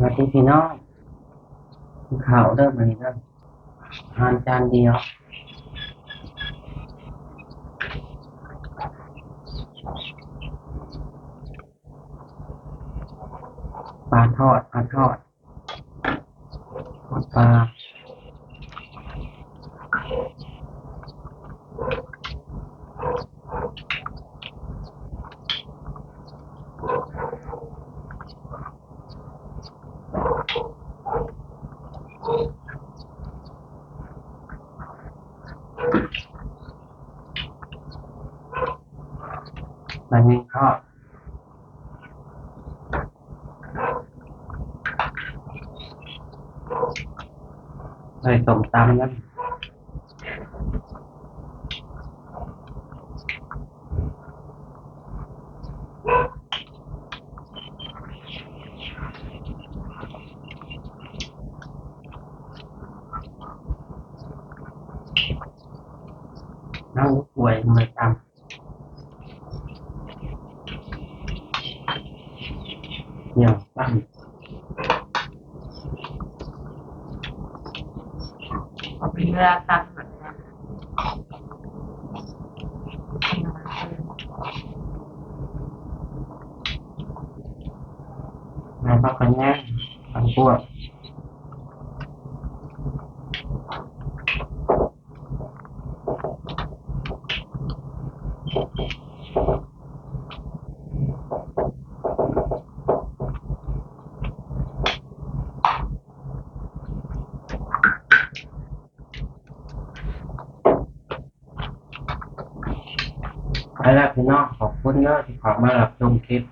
มาที่พี่น้องข่าวเริ่มมานี่เริ่มทานจานเดียวปลาทอดปลาทอดทอดปลา มันมี่ทอดใส่ส้มตำนะ นั่งป่วยมือตำเดี่ยวตั้งพอเป็นเวลาตัดแบบนี้นายพักกันแย่ทั้งพวก แล้วพี่น้องขอบคุณเนอะที่ขอมารับชมคลิป